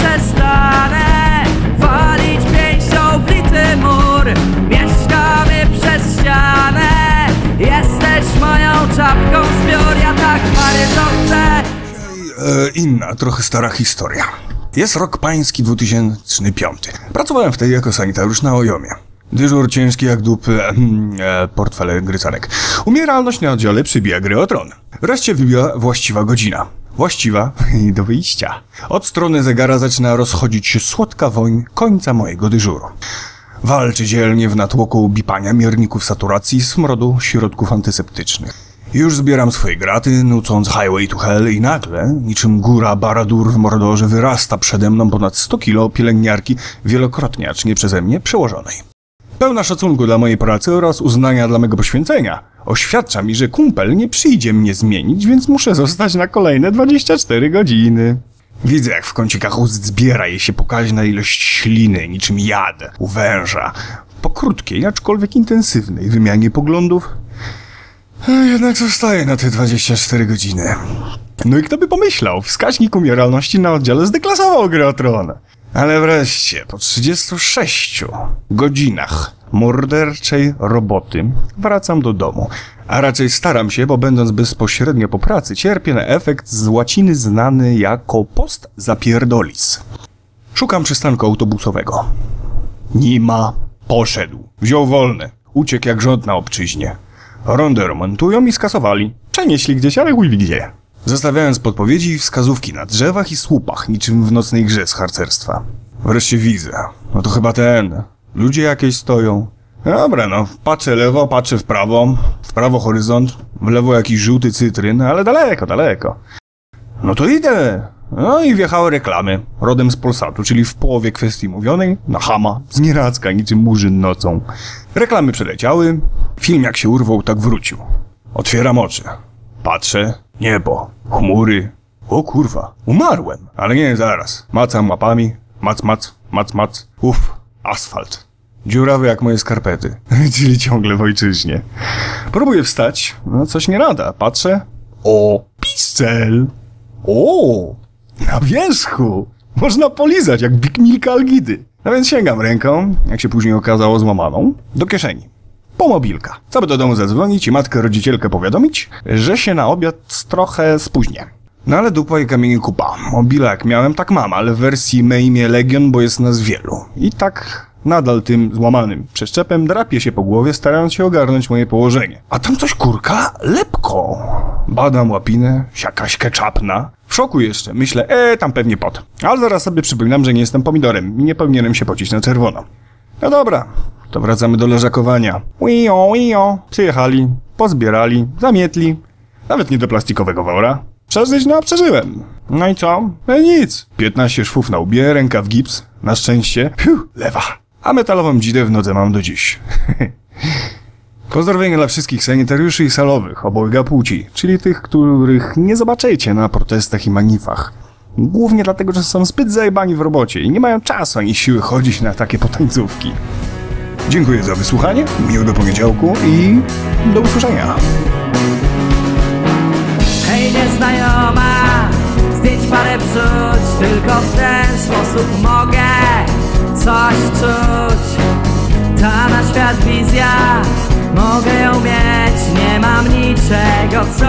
przestanę walić pięścią w lity mur Mieszkamy przez ścianę Jesteś moją czapką zbiór Ja tak chcę E, inna, trochę stara historia. Jest rok pański 2005. Pracowałem wtedy jako sanitariusz na Ojomie. Dyżur ciężki jak dup, e, e, portfele grycanek. Umieralność na oddziale przybija gry o tron. Wreszcie wybiła właściwa godzina. Właściwa i do wyjścia. Od strony zegara zaczyna rozchodzić się słodka woń końca mojego dyżuru. Walczy dzielnie w natłoku bipania mierników saturacji i smrodu środków antyseptycznych. Już zbieram swoje graty, nucąc Highway to Hell i nagle, niczym góra Baradur w Mordorze, wyrasta przede mną ponad 100 kilo pielęgniarki wielokrotnie, acz nie przeze mnie, przełożonej. Pełna szacunku dla mojej pracy oraz uznania dla mego poświęcenia. Oświadcza mi, że kumpel nie przyjdzie mnie zmienić, więc muszę zostać na kolejne 24 godziny. Widzę, jak w kącikach ust zbiera jej się pokaźna ilość śliny, niczym jad u węża. Po krótkiej, aczkolwiek intensywnej wymianie poglądów, jednak zostaje na te 24 godziny. No i kto by pomyślał, wskaźnik umieralności na oddziale zdeklasował grę o tron. Ale wreszcie, po 36 godzinach morderczej roboty wracam do domu. A raczej staram się, bo będąc bezpośrednio po pracy, cierpię na efekt z łaciny znany jako post zapierdolis. Szukam przystanku autobusowego. Nie ma. Poszedł. Wziął wolne. Uciekł jak rząd na obczyźnie. Rondę remontują i skasowali. Przenieśli gdzieś, ale chuj gdzie. Zostawiając podpowiedzi i wskazówki na drzewach i słupach, niczym w nocnej grze z harcerstwa. Wreszcie widzę. No to chyba ten. Ludzie jakieś stoją. Dobra, no. Patrzę lewo, patrzę w prawo. W prawo horyzont, w lewo jakiś żółty cytryn, ale daleko, daleko. No to idę. No i wjechały reklamy, rodem z Polsatu, czyli w połowie kwestii mówionej, na chama, z nieradzka, niczym murzyn nocą. Reklamy przeleciały, film jak się urwał, tak wrócił. Otwieram oczy. Patrzę, niebo, chmury. O kurwa, umarłem. Ale nie, zaraz. Macam łapami, mac, mac, mac, mac. Uff, asfalt. Dziurawy jak moje skarpety, czyli ciągle w ojczyźnie. Próbuję wstać, no coś nie rada. Patrzę. O, piscel. O, na wierzchu! Można polizać jak Big Milka Algidy. No więc sięgam ręką, jak się później okazało złamaną, do kieszeni. Po mobilka. Co by do domu zadzwonić i matkę rodzicielkę powiadomić, że się na obiad trochę spóźnię. No ale dupa i kamienie kupa. Mobila jak miałem, tak mam, ale w wersji ma imię Legion, bo jest nas wielu. I tak nadal tym złamanym przeszczepem drapie się po głowie, starając się ogarnąć moje położenie. A tam coś kurka? Lepko! Badam łapinę, jakaś keczapna. W szoku jeszcze, myślę, e, tam pewnie pot. Ale zaraz sobie przypominam, że nie jestem pomidorem i nie powinienem się pocić na czerwono. No dobra, to wracamy do leżakowania. Wio, wio. Przyjechali, pozbierali, zamietli. Nawet nie do plastikowego wora. Przeżyć, no przeżyłem. No i co? No nic. 15 szwów na łbie, ręka w gips. Na szczęście, fiu, lewa. A metalową dzidę w nodze mam do dziś. Pozdrowienia dla wszystkich sanitariuszy i salowych obojga płci, czyli tych, których nie zobaczycie na protestach i manifach. Głównie dlatego, że są zbyt zajebani w robocie i nie mają czasu ani siły chodzić na takie potańcówki. Dziękuję za wysłuchanie, miłego poniedziałku i do usłyszenia. Hej nieznajoma, zdjęć parę wrzuć Tylko w ten sposób mogę coś czuć Ta na świat wizja, mogę ją mieć Nie mam niczego, co